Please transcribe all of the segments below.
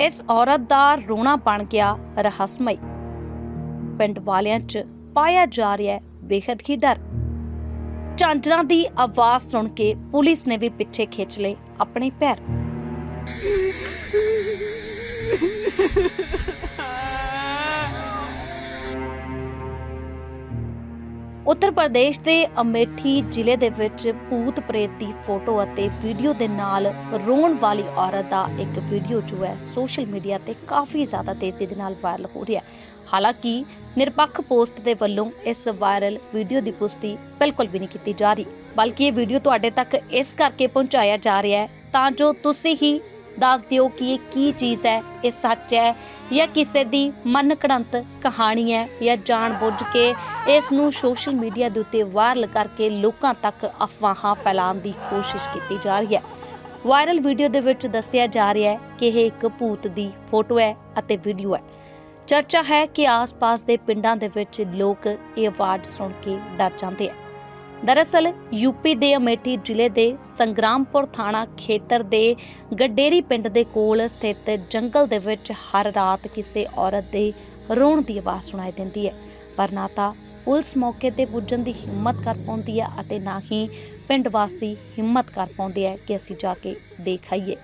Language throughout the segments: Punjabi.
ਇਸ ਔਰਤ ਦਾ ਰੋਣਾ ਬਣ ਗਿਆ ਰਹੱਸਮਈ। ਪਿੰਡ ਵਾਲਿਆਂ 'ਚ ਪਾਇਆ ਜਾ ਰਿਹਾ ਹੈ ਬੇਹੱਦ ਹੀ ਡਰ। ਝਾਂਜਰਾਂ ਦੀ ਆਵਾਜ਼ ਸੁਣ ਕੇ ਪੁਲਿਸ ਨੇ ਵੀ ਪਿੱਛੇ ਖਿੱਚ ਲਏ ਆਪਣੇ ਪੈਰ। ਉੱਤਰ ਪ੍ਰਦੇਸ਼ ਦੇ ਅਮੇਠੀ ਜ਼ਿਲ੍ਹੇ ਦੇ ਵਿੱਚ ਭੂਤ ਪ੍ਰੇਤ ਦੀ ਫੋਟੋ ਅਤੇ ਵੀਡੀਓ ਦੇ ਨਾਲ ਰੋਣ ਵਾਲੀ ਔਰਤ ਦਾ ਇੱਕ ਵੀਡੀਓ ਜੋ ਹੈ ਸੋਸ਼ਲ ਮੀਡੀਆ ਤੇ ਕਾਫੀ ਜ਼ਿਆਦਾ ਤੇਜ਼ੀ ਦੇ ਨਾਲ ਵਾਇਰਲ ਹੋ ਰਿਹਾ ਹੈ। ਹਾਲਾਂਕਿ, ਨਿਰਪੱਖ ਪੋਸਟ ਦੇ ਵੱਲੋਂ ਇਸ ਵਾਇਰਲ ਵੀਡੀਓ ਦੀ ਪੁਸ਼ਟੀ ਬਿਲਕੁਲ ਵੀ ਨਹੀਂ ਕੀਤੀ ਜਾ ਰਹੀ। ਬਲਕਿ ਇਹ ਵੀਡੀਓ ਤੁਹਾਡੇ ਤੱਕ ਇਸ ਕਰਕੇ ਪਹੁੰਚਾਇਆ ਜਾ ਰਿਹਾ ਹੈ ਤਾਂ ਜੋ ਤੁਸੀਂ ਹੀ ਦੱਸ ਦਿਓ ਕਿ ਇਹ ਕੀ ਚੀਜ਼ ਹੈ, ਇਹ ਸੱਚ ਹੈ ਜਾਂ ਕਿਸੇ ਦੀ ਮਨ ਘੜੰਤ ਕਹਾਣੀ ਹੈ ਜਾਂ ਜਾਣ ਬੁੱਝ ਕੇ ਇਸ ਨੂੰ ਸੋਸ਼ਲ ਮੀਡੀਆ ਦੇ ਉੱਤੇ ਵਾਇਰਲ ਕਰਕੇ ਲੋਕਾਂ ਤੱਕ ਅਫਵਾਹਾਂ ਫੈਲਾਉਣ ਦੀ ਕੋਸ਼ਿਸ਼ ਕੀਤੀ ਜਾ ਰਹੀ ਹੈ। ਵਾਇਰਲ ਵੀਡੀਓ ਦੇ ਵਿੱਚ ਦੱਸਿਆ ਜਾ ਰਿਹਾ ਹੈ ਕਿ ਇਹ ਇੱਕ ਭੂਤ ਦੀ ਫੋਟੋ ਹੈ ਅਤੇ ਵੀਡੀਓ ਹੈ। ਚਰਚਾ ਹੈ ਕਿ ਆਸ-ਪਾਸ ਦੇ ਪਿੰਡਾਂ ਦੇ ਵਿੱਚ ਲੋਕ ਇਹ ਆਵਾਜ਼ ਸੁਣ ਕੇ ਡਰ ਜਾਂਦੇ ਆ। ਦਰਅਸਲ ਯੂਪੀ ਦੇ ਅਮੇਠੀ ਜ਼ਿਲ੍ਹੇ ਦੇ ਸੰਗਰਾਮਪੁਰ ਥਾਣਾ ਖੇਤਰ ਦੇ ਗੱਡੇਰੀ ਪਿੰਡ ਦੇ ਕੋਲ ਸਥਿਤ ਜੰਗਲ ਦੇ ਵਿੱਚ ਹਰ ਰਾਤ ਕਿਸੇ ਔਰਤ ਦੇ ਰੋਣ ਦੀ ਆਵਾਜ਼ ਸੁਣਾਈ ਦਿੰਦੀ ਹੈ। ਪਰ ਨਾ ਤਾਂ ਪੁਲਿਸ ਮੌਕੇ ਤੇ ਪੁੱਜਣ ਦੀ ਹਿੰਮਤ ਕਰ ਪਾਉਂਦੀ ਹੈ ਅਤੇ ਨਾ ਹੀ ਪਿੰਡ ਵਾਸੀ ਹਿੰਮਤ ਕਰ ਪਾਉਂਦੇ ਹੈ ਕਿ ਅਸੀਂ ਜਾ ਕੇ ਦੇਖ ਆਈਏ।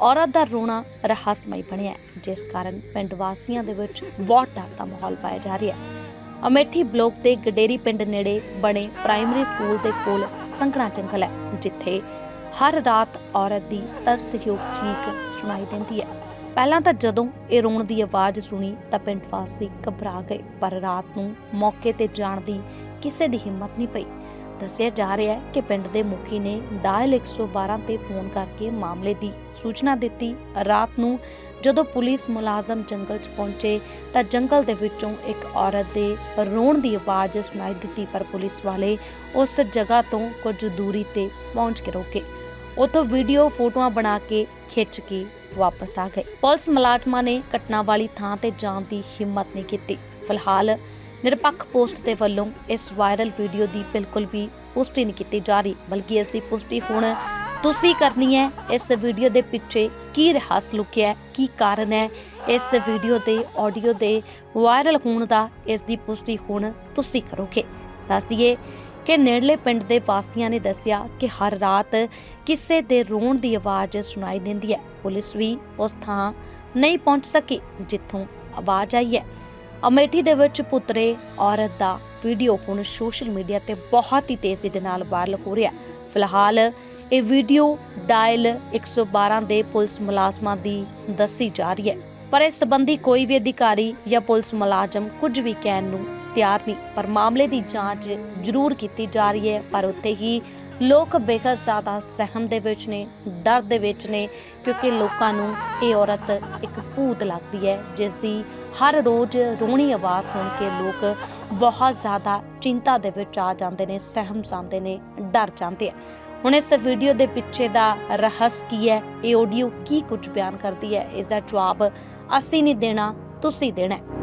ਔਰਤ ਦਾ ਰੋਣਾ ਰਹੱਸਮਈ ਬਣਿਆ ਜਿਸ ਕਾਰਨ ਪਿੰਡ ਵਾਸੀਆਂ ਦੇ ਵਿੱਚ ਬਹੁਤ ਡਰ ਦਾ ਮਾਹੌਲ ਪਾਇਆ ਜਾ ਰਿਹਾ ਹੈ। ਅਮੇਠੀ ਬਲੋਕ ਦੇ ਗਡੇਰੀ ਪਿੰਡ ਨੇੜੇ ਬਣੇ ਪ੍ਰਾਇਮਰੀ ਸਕੂਲ ਦੇ ਕੋਲ ਸੰਘਣਾ ਜੰਗਲ ਹੈ, ਜਿੱਥੇ ਹਰ ਰਾਤ ਔਰਤ ਦੀ ਤਰਸਯੋਗ ਚੀਕ ਸੁਣਾਈ ਦਿੰਦੀ ਹੈ। ਪਹਿਲਾਂ ਤਾਂ ਜਦੋਂ ਇਹ ਰੋਣ ਦੀ ਆਵਾਜ਼ ਸੁਣੀ ਤਾਂ ਪਿੰਡ ਵਾਸੀ ਘਬਰਾ ਗਏ, ਪਰ ਰਾਤ ਨੂੰ ਮੌਕੇ ਤੇ ਜਾਣ ਦੀ ਕਿਸੇ ਦੀ ਹਿੰਮਤ ਨਹੀਂ ਪਈ। ਦੱਸਿਆ ਜਾ ਰਿਹਾ ਹੈ ਕਿ ਪਿੰਡ ਦੇ ਮੁਖੀ ਨੇ ਡਾਇਲ 112 ਤੇ ਫੋਨ ਕਰਕੇ ਮਾਮਲੇ ਦੀ ਸੂਚਨਾ ਦਿੱਤੀ। ਰਾਤ ਨੂੰ ਜਦੋਂ ਪੁਲਿਸ ਮੁਲਾਜ਼ਮ ਜੰਗਲ 'ਚ ਪਹੁੰਚੇ ਤਾਂ ਜੰਗਲ ਦੇ ਵਿੱਚੋਂ ਇੱਕ ਔਰਤ ਦੇ ਰੋਣ ਦੀ ਆਵਾਜ਼ ਸੁਣਾਈ ਦਿੱਤੀ, ਪਰ ਪੁਲਿਸ ਵਾਲੇ ਉਸ ਜਗ੍ਹਾ ਤੋਂ ਕੁਝ ਦੂਰੀ ਤੇ ਪਹੁੰਚ ਕੇ ਰੋਕੇ। ਉਤੋਂ ਵੀਡੀਓ ਫੋਟੋਆਂ ਬਣਾ ਕੇ ਖਿੱਚ ਕੇ ਵਾਪਸ ਆ ਗਏ। ਪੁਲਿਸ ਮੁਲਾਜ਼ਮਾਂ ਨੇ ਘਟਨਾ ਵਾਲੀ ਥਾਂ ਤੇ ਜਾਣ ਦੀ ਹਿੰਮਤ ਨਹੀਂ ਕੀਤੀ। ਫਿਲਹਾਲ ਨਿਰਪੱਖ ਪੋਸਟ ਦੇ ਵੱਲੋਂ ਇਸ ਵਾਇਰਲ ਵੀਡੀਓ ਦੀ ਬਿਲਕੁਲ ਵੀ ਪੁਸ਼ਟੀ ਨਹੀਂ ਕੀਤੀ ਜਾ ਰਹੀ, ਬਲਕਿ ਇਸ ਦੀ ਪੁਸ਼ਟੀ ਹੁਣ ਤੁਸੀਂ ਕਰਨੀ ਹੈ ਇਸ ਵੀਡੀਓ ਦੇ ਪਿੱਛੇ ਕੀ ਰਹੱਸ ਲੁਕਿਆ ਹੈ, ਕੀ ਕਾਰਨ ਹੈ? ਇਸ ਵੀਡੀਓ ਦੇ ਆਡੀਓ ਦੇ ਵਾਇਰਲ ਹੋਣ ਦਾ ਇਸ ਦੀ ਪੁਸ਼ਟੀ ਹੁਣ ਤੁਸੀਂ ਕਰੋਗੇ। ਦੱਸ ਦਈਏ ਕਿ ਨੇੜਲੇ ਪਿੰਡ ਦੇ ਵਾਸੀਆਂ ਨੇ ਦੱਸਿਆ ਕਿ ਹਰ ਰਾਤ ਕਿਸੇ ਦੇ ਰੋਣ ਦੀ ਆਵਾਜ਼ ਸੁਣਾਈ ਦਿੰਦੀ ਹੈ। ਪੁਲਿਸ ਵੀ ਉਸ ਥਾਂ ਨਹੀਂ ਪਹੁੰਚ ਸਕੀ ਜਿੱਥੋਂ ਆਵਾਜ਼ ਆਈ ਹੈ। ਅਮੇਠੀ ਦੇ ਵਿੱਚ ਪੁੱਤਰੇ, ਔਰਤ ਦਾ ਵੀਡੀਓ ਹੁਣ ਸੋਸ਼ਲ ਮੀਡੀਆ ਤੇ ਬਹੁਤ ਹੀ ਤੇਜ਼ੀ ਦੇ ਨਾਲ ਵਾਇਰਲ ਹੋ ਰਿਹਾ ਫਿਲਹਾਲ ਇਹ ਵੀਡੀਓ ਡਾਇਲ 112 ਦੇ ਪੁਲਿਸ ਮੁਲਾਜ਼ਮਾਂ ਦੀ ਦੱਸੀ ਜਾ ਰਹੀ ਹੈ। ਪਰ ਇਸ ਸੰਬੰਧੀ ਕੋਈ ਵੀ ਅਧਿਕਾਰੀ ਜਾਂ ਪੁਲਿਸ ਮੁਲਾਜ਼ਮ ਕੁਝ ਵੀ ਕਹਿਣ ਨੂੰ ਤਿਆਰ ਨਹੀਂ। ਪਰ ਮਾਮਲੇ ਦੀ ਜਾਂਚ ਜ਼ਰੂਰ ਕੀਤੀ ਜਾ ਰਹੀ ਹੈ। ਪਰ ਉੱਥੇ ਹੀ ਲੋਕ ਬੇਹੱਦ ਜ਼ਿਆਦਾ ਸਹਿਮ ਦੇ ਵਿੱਚ ਨੇ, ਡਰ ਦੇ ਵਿੱਚ ਨੇ, ਕਿਉਂਕਿ ਲੋਕਾਂ ਨੂੰ ਇਹ ਔਰਤ ਇੱਕ ਭੂਤ ਲੱਗਦੀ ਹੈ, ਜਿਸ ਦੀ ਹਰ ਰੋਜ਼ ਰੋਣੀ ਆਵਾਜ਼ ਸੁਣ ਕੇ ਲੋਕ ਬਹੁਤ ਜ਼ਿਆਦਾ ਚਿੰਤਾ ਦੇ ਵਿੱਚ ਆ ਜਾਂਦੇ ਨੇ, ਸਹਿਮ ਜਾਂਦੇ ਨੇ, ਡਰ ਜਾਂਦੇ ਆ। ਹੁਣ ਇਸ ਵੀਡੀਓ ਦੇ ਪਿੱਛੇ ਦਾ ਰਹੱਸ ਕੀ ਹੈ? ਇਹ ਆਡੀਓ ਕੀ ਕੁਝ ਬਿਆਨ ਕਰਦੀ ਹੈ? ਇਸ ਦਾ ਜਵਾਬ ਅਸੀਂ ਨਹੀਂ ਦੇਣਾ, ਤੁਸੀਂ ਦੇਣਾ ਹੈ।